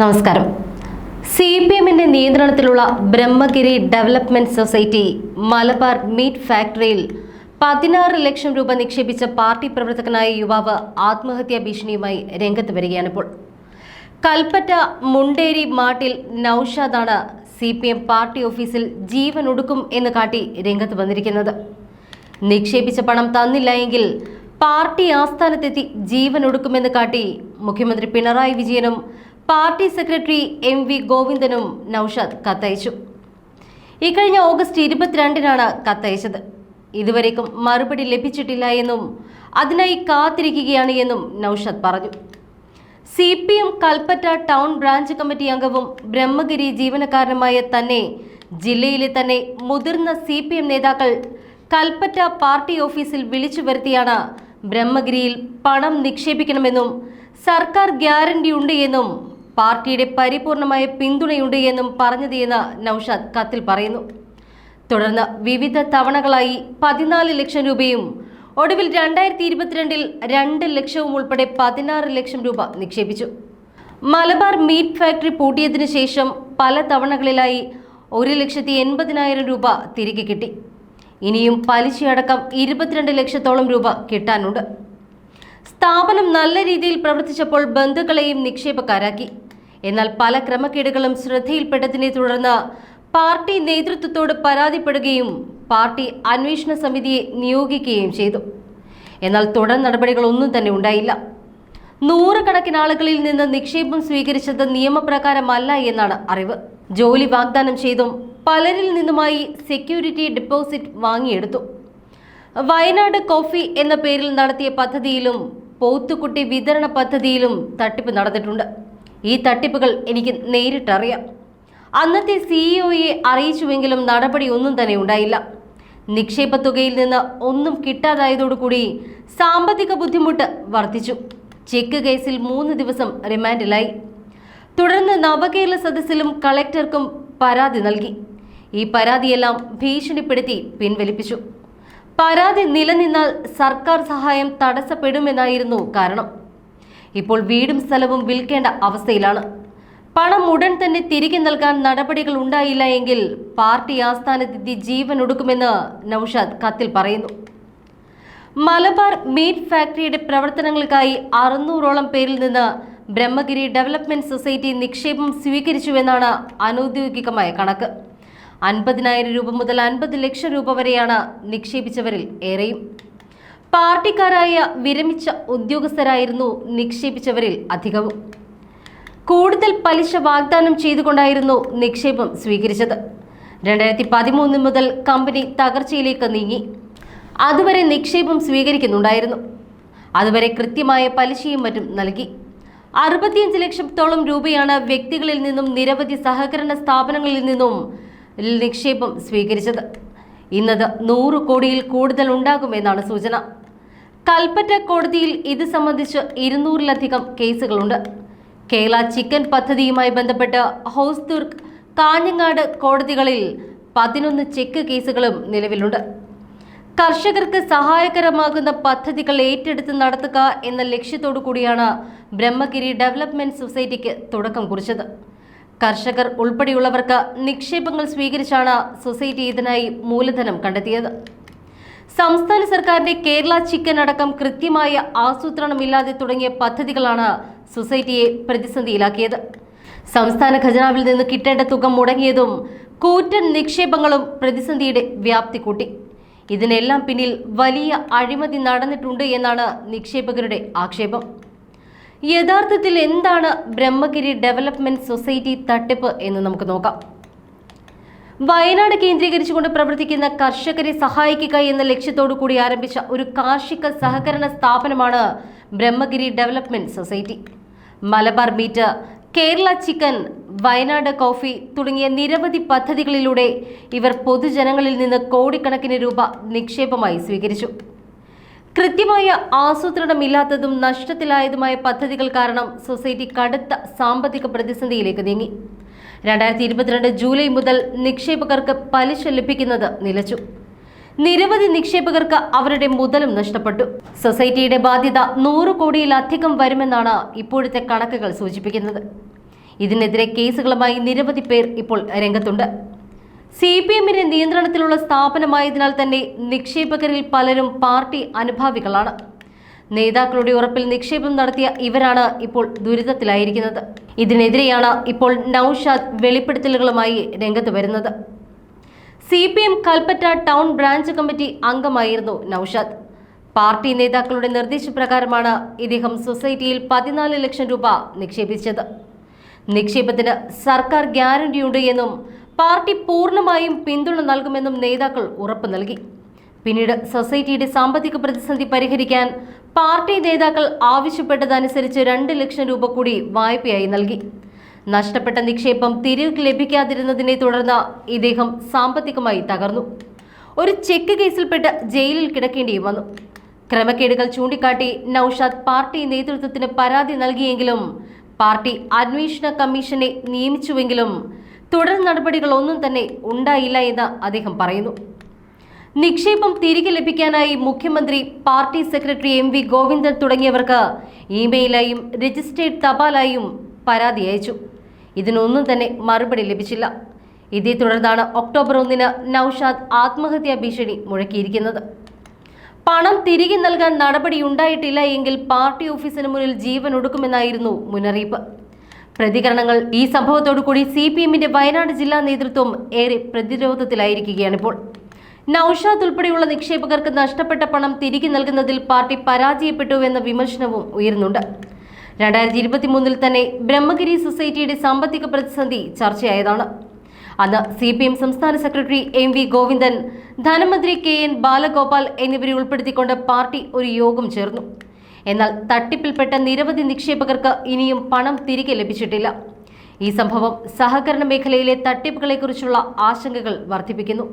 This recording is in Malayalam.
നമസ്കാരം. സി പി എമ്മിന്റെ നിയന്ത്രണത്തിലുള്ള Brahmagiri development society Malabar meat ഫാക്ടറിയിൽ പതിനാറ് ലക്ഷം രൂപ നിക്ഷേപിച്ച പാർട്ടി പ്രവർത്തകനായ യുവാവ് ആത്മഹത്യാ ഭീഷണിയുമായി രംഗത്ത് വരികയാണിപ്പോൾ കൽപ്പറ്റ മുണ്ടേരി മാട്ടിൽ നൌഷാദാണ് സി പി എം പാർട്ടി ഓഫീസിൽ ജീവൻ ഒടുക്കും എന്ന് കാട്ടി രംഗത്ത് വന്നിരിക്കുന്നത്. നിക്ഷേപിച്ച പണം തന്നില്ല എങ്കിൽ പാർട്ടി ആസ്ഥാനത്തെത്തി ജീവൻ ഒടുക്കുമെന്ന് കാട്ടി മുഖ്യമന്ത്രി പിണറായി വിജയനും പാർട്ടി സെക്രട്ടറി എം വി ഗോവിന്ദനും നൌഷാദ് കത്തയച്ചു. ഇക്കഴിഞ്ഞ ഓഗസ്റ്റ് ഇരുപത്തിരണ്ടിനാണ് കത്തയച്ചത്. ഇതുവരേക്കും മറുപടി ലഭിച്ചിട്ടില്ല എന്നും അതിനായി കാത്തിരിക്കുകയാണ് എന്നും നൌഷാദ് പറഞ്ഞു. C P M Kalpetta town branch committee അംഗവും ബ്രഹ്മഗിരി ജീവനക്കാരനുമായ തന്നെ ജില്ലയിലെ തന്നെ മുതിർന്ന സി പി എം നേതാക്കൾ കൽപ്പറ്റ പാർട്ടി ഓഫീസിൽ വിളിച്ചു വരുത്തിയാണ് ബ്രഹ്മഗിരിയിൽ പണം നിക്ഷേപിക്കണമെന്നും സർക്കാർ ഗ്യാരണ്ടി ഉണ്ട് എന്നും പാർട്ടിയുടെ പരിപൂർണമായ പിന്തുണയുണ്ട് എന്നും പറഞ്ഞത് എന്ന് നൌഷാദ് കത്തിൽ പറയുന്നു. തുടർന്ന് വിവിധ തവണകളായി പതിനാല് ലക്ഷം രൂപയും ഒടുവിൽ രണ്ടായിരത്തി ഇരുപത്തിരണ്ടിൽ രണ്ട് ലക്ഷവും ഉൾപ്പെടെ പതിനാറ് ലക്ഷം രൂപ നിക്ഷേപിച്ചു. മലബാർ മീറ്റ് ഫാക്ടറി പൂട്ടിയതിനു ശേഷം പല തവണകളിലായി ഒരു ലക്ഷത്തി എൺപതിനായിരം രൂപ തിരികെ കിട്ടി. ഇനിയും പലിശയടക്കം ഇരുപത്തിരണ്ട് ലക്ഷത്തോളം രൂപ കിട്ടാനുണ്ട്. സ്ഥാപനം നല്ല രീതിയിൽ പ്രവർത്തിച്ചപ്പോൾ ബന്ധുക്കളെയും നിക്ഷേപക്കാരാക്കി. എന്നാൽ പല ക്രമക്കേടുകളും ശ്രദ്ധയിൽപ്പെട്ടതിനെ തുടർന്ന് പാർട്ടി നേതൃത്വത്തോട് പരാതിപ്പെടുകയും പാർട്ടി അന്വേഷണ സമിതിയെ നിയോഗിക്കുകയും ചെയ്തു. എന്നാൽ തുടർ നടപടികളൊന്നും തന്നെ ഉണ്ടായില്ല. നൂറുകണക്കിന് ആളുകളിൽ നിന്ന് നിക്ഷേപം സ്വീകരിച്ചത് നിയമപ്രകാരമല്ല എന്നാണ് അറിവ്. ജോലി വാഗ്ദാനം ചെയ്തും പലരിൽ നിന്നുമായി സെക്യൂരിറ്റി ഡെപ്പോസിറ്റ് വാങ്ങിയെടുത്തു. വയനാട് കോഫി എന്ന പേരിൽ നടത്തിയ പദ്ധതിയിലും പോത്തുക്കുട്ടി വിതരണ പദ്ധതിയിലും തട്ടിപ്പ് നടന്നിട്ടുണ്ട്. ഈ തട്ടിപ്പുകൾ എനിക്ക് നേരിട്ടറിയാം. അന്നത്തെ സിഇഒയെ അറിയിച്ചുവെങ്കിലും നടപടി ഒന്നും തന്നെ ഉണ്ടായില്ല. നിക്ഷേപ തുകയിൽ നിന്ന് ഒന്നും കിട്ടാതായതോടുകൂടി സാമ്പത്തിക ബുദ്ധിമുട്ട് വർദ്ധിച്ചു. ചെക്ക് കേസിൽ മൂന്ന് ദിവസം റിമാൻഡിലായി. തുടർന്ന് നവകേരള സദസ്സിലും കളക്ടർക്കും പരാതി നൽകി. ഈ പരാതിയെല്ലാം ഭീഷണിപ്പെടുത്തി പിൻവലിപ്പിച്ചു. പരാതി നിലനിന്നാൽ സർക്കാർ സഹായം തടസ്സപ്പെടുമെന്നായിരുന്നു കാരണം. ഇപ്പോൾ വീടും സ്ഥലവും വിൽക്കേണ്ട അവസ്ഥയിലാണ്. പണം ഉടൻ തന്നെ തിരികെ നൽകാൻ നടപടികൾ ഉണ്ടായില്ല എങ്കിൽ പാർട്ടി ആസ്ഥാനത്തെത്തി ജീവൻ ഒടുക്കുമെന്ന് നൌഷാദ് കത്തിൽ പറയുന്നു. മലബാർ മീറ്റ് ഫാക്ടറിയുടെ പ്രവർത്തനങ്ങൾക്കായി അറുന്നൂറോളം പേരിൽ നിന്ന് ബ്രഹ്മഗിരി ഡെവലപ്മെന്റ് സൊസൈറ്റി നിക്ഷേപം സ്വീകരിച്ചുവെന്നാണ് അനൌദ്യോഗികമായ കണക്ക്. അൻപതിനായിരം രൂപ മുതൽ അൻപത് ലക്ഷം രൂപ വരെയാണ് നിക്ഷേപിച്ചവരിൽ ഏറെയും. പാർട്ടിക്കാരായ വിരമിച്ച ഉദ്യോഗസ്ഥരായിരുന്നു നിക്ഷേപിച്ചവരിൽ അധികവും. കൂടുതൽ പലിശ വാഗ്ദാനം ചെയ്തുകൊണ്ടായിരുന്നു നിക്ഷേപം സ്വീകരിച്ചത്. രണ്ടായിരത്തി പതിമൂന്ന് മുതൽ കമ്പനി തകർച്ചയിലേക്ക് നീങ്ങി. അതുവരെ നിക്ഷേപം സ്വീകരിക്കുന്നുണ്ടായിരുന്നു. അതുവരെ കൃത്യമായ പലിശയും മറ്റും നൽകി. അറുപത്തിയഞ്ച് ലക്ഷത്തോളം രൂപയാണ് വ്യക്തികളിൽ നിന്നും നിരവധി സഹകരണ സ്ഥാപനങ്ങളിൽ നിന്നും നിക്ഷേപം സ്വീകരിച്ചത്. ഇന്നത് നൂറ് കോടിയിൽ കൂടുതൽ ഉണ്ടാകുമെന്നാണ് സൂചന. കൽപ്പറ്റ കോടതിയിൽ ഇത് സംബന്ധിച്ച് ഇരുന്നൂറിലധികം കേസുകളുണ്ട്. കേരള ചിക്കൻ പദ്ധതിയുമായി ബന്ധപ്പെട്ട് ഹൗസ്ദുർഗ് കാഞ്ഞങ്ങാട് കോടതികളിൽ പതിനൊന്ന് ചെക്ക് കേസുകളും നിലവിലുണ്ട്. കർഷകർക്ക് സഹായകരമാകുന്ന പദ്ധതികൾ ഏറ്റെടുത്ത് നടത്തുക എന്ന ലക്ഷ്യത്തോടു കൂടിയാണ് ബ്രഹ്മഗിരി ഡെവലപ്മെന്റ് സൊസൈറ്റിക്ക് തുടക്കം കുറിച്ചത്. കർഷകർ ഉൾപ്പെടെയുള്ളവർക്ക് നിക്ഷേപങ്ങൾ സ്വീകരിച്ചാണ് സൊസൈറ്റി ഇതിനായി മൂലധനം കണ്ടെത്തിയത്. സംസ്ഥാന സർക്കാരിന്റെ കേരള ചിക്കൻ അടക്കം കൃത്യമായ ആസൂത്രണമില്ലാതെ തുടങ്ങിയ പദ്ധതികളാണ് സൊസൈറ്റിയെ പ്രതിസന്ധിയിലാക്കിയത്. സംസ്ഥാന ഖജനാവിൽ നിന്ന് കിട്ടേണ്ട തുക മുടങ്ങിയതും കൂറ്റൻ നിക്ഷേപങ്ങളും പ്രതിസന്ധിയുടെ വ്യാപ്തി കൂട്ടി. ഇതിനെല്ലാം പിന്നിൽ വലിയ അഴിമതി നടന്നിട്ടുണ്ട് എന്നാണ് നിക്ഷേപകരുടെ ആക്ഷേപം. യഥാർത്ഥത്തിൽ എന്താണ് ബ്രഹ്മഗിരി ഡെവലപ്മെന്റ് സൊസൈറ്റി തട്ടിപ്പ് എന്ന് നമുക്ക് നോക്കാം. വയനാട് കേന്ദ്രീകരിച്ചുകൊണ്ട് പ്രവർത്തിക്കുന്ന കർഷകരെ സഹായിക്കുക എന്ന ലക്ഷ്യത്തോടു കൂടി ആരംഭിച്ച ഒരു കാർഷിക സഹകരണ സ്ഥാപനമാണ് Brahmagiri development society. Malabar meat Kerala chicken Wayanad coffee തുടങ്ങിയ നിരവധി പദ്ധതികളിലൂടെ ഇവർ പൊതുജനങ്ങളിൽ നിന്ന് കോടിക്കണക്കിന് രൂപ നിക്ഷേപമായി സ്വീകരിച്ചു. കൃത്യമായ ആസൂത്രണമില്ലാത്തതും നഷ്ടത്തിലായതുമായ പദ്ധതികൾ കാരണം സൊസൈറ്റി കടുത്ത സാമ്പത്തിക പ്രതിസന്ധിയിലേക്ക് നീങ്ങി. രണ്ടായിരത്തി ഇരുപത്തിരണ്ട് ജൂലൈ മുതൽ നിക്ഷേപകർക്ക് പലിശ ലഭിക്കുന്നത് നിലച്ചു. നിരവധി നിക്ഷേപകർക്ക് അവരുടെ മുതലും നഷ്ടപ്പെട്ടു. സൊസൈറ്റിയുടെ ബാധ്യത നൂറ് കോടിയിലധികം വരുമെന്നാണ് ഇപ്പോഴത്തെ കണക്കുകൾ സൂചിപ്പിക്കുന്നത്. ഇതിനെതിരെ കേസുകളുമായി നിരവധി പേർ ഇപ്പോൾ രംഗത്തുണ്ട്. സി പി എമ്മിന്റെ നിയന്ത്രണത്തിലുള്ള സ്ഥാപനമായതിനാൽ തന്നെ നിക്ഷേപകരിൽ പലരും പാർട്ടി അനുഭാവികളാണ്. നേതാക്കളുടെ ഉറപ്പിൽ നിക്ഷേപം നടത്തിയ ഇവരാണ് ഇപ്പോൾ ദുരിതത്തിലായിരിക്കുന്നത്. ഇതിനെതിരെയാണ് ഇപ്പോൾ നൌഷാദ് വെളിപ്പെടുത്തലുകളുമായി രംഗത്ത് വരുന്നത്. C P M Kalpetta town branch committee അംഗമായിരുന്നു നൌഷാദ്. പാർട്ടി നേതാക്കളുടെ നിർദ്ദേശപ്രകാരമാണ് ഇദ്ദേഹം സൊസൈറ്റിയിൽ പതിനാല് ലക്ഷം രൂപ നിക്ഷേപിച്ചത്. നിക്ഷേപത്തിന് സർക്കാർ ഗ്യാരണ്ടിയുണ്ട് എന്നും പാർട്ടി പൂർണമായും പിന്തുണ നൽകുമെന്നും നേതാക്കൾ ഉറപ്പു നൽകി. പിന്നീട് സൊസൈറ്റിയുടെ സാമ്പത്തിക പ്രതിസന്ധി പരിഹരിക്കാൻ പാർട്ടി നേതാക്കൾ ആവശ്യപ്പെട്ടതനുസരിച്ച് രണ്ട് ലക്ഷം രൂപ കൂടി വായ്പയായി നൽകി. നഷ്ടപ്പെട്ട നിക്ഷേപം തിരികെ ലഭിക്കാതിരുന്നതിനെ തുടർന്ന് ഇദ്ദേഹം സാമ്പത്തികമായി തകർന്നു. ഒരു ചെക്ക് കേസിൽപ്പെട്ട് ജയിലിൽ കിടക്കേണ്ടിയും വന്നു. ക്രമക്കേടുകൾ ചൂണ്ടിക്കാട്ടി നൌഷാദ് പാർട്ടി നേതൃത്വത്തിന് പരാതി നൽകിയെങ്കിലും പാർട്ടി അന്വേഷണ കമ്മീഷനെ നിയമിച്ചുവെങ്കിലും തുടർ നടപടികളൊന്നും തന്നെ ഉണ്ടായില്ല എന്ന് അദ്ദേഹം പറയുന്നു. നിക്ഷേപം തിരികെ ലഭിക്കാനായി മുഖ്യമന്ത്രി party secretary M V Govindan തുടങ്ങിയവർക്ക് ഇമെയിലായും രജിസ്റ്റേർഡ് തപാലായും പരാതി അയച്ചു. ഇതിനൊന്നും തന്നെ മറുപടി ലഭിച്ചില്ല. ഇതേ തുടർന്നാണ് ഒക്ടോബർ ഒന്നിന് നൌഷാദ് ആത്മഹത്യാ ഭീഷണി മുഴക്കിയിരിക്കുന്നത്. പണം തിരികെ നൽകാൻ നടപടി ഉണ്ടായിട്ടില്ല എങ്കിൽ പാർട്ടി ഓഫീസിന് മുന്നിൽ ജീവൻ ഒടുക്കുമെന്നായിരുന്നു മുന്നറിയിപ്പ്. പ്രതികരണങ്ങൾ ഈ സംഭവത്തോടു കൂടി സി പി എമ്മിന്റെ വയനാട് ജില്ലാ നേതൃത്വം ഏറെ പ്രതിരോധത്തിലായിരിക്കുകയാണിപ്പോൾ. നൌഷാദ് ഉൾപ്പെടെയുള്ള നിക്ഷേപകർക്ക് നഷ്ടപ്പെട്ട പണം തിരികെ നൽകുന്നതിൽ പാർട്ടി പരാജയപ്പെട്ടു എന്ന വിമർശനവും ഉയരുന്നുണ്ട്. രണ്ടായിരത്തി ഇരുപത്തി മൂന്നിൽ തന്നെ ബ്രഹ്മഗിരി സൊസൈറ്റിയുടെ സാമ്പത്തിക പ്രതിസന്ധി ചർച്ചയായതാണ്. അന്ന് സി പി എം സംസ്ഥാന സെക്രട്ടറി എം വി ഗോവിന്ദൻ ധനമന്ത്രി കെ എൻ ബാലഗോപാൽ എന്നിവരെ ഉൾപ്പെടുത്തിക്കൊണ്ട് പാർട്ടി ഒരു യോഗം ചേർന്നു. എന്നാൽ തട്ടിപ്പിൽപ്പെട്ട നിരവധി നിക്ഷേപകർക്ക് ഇനിയും പണം തിരികെ ലഭിച്ചിട്ടില്ല. ഈ സംഭവം സഹകരണ മേഖലയിലെ തട്ടിപ്പുകളെക്കുറിച്ചുള്ള ആശങ്കകൾ വർദ്ധിപ്പിക്കുന്നു.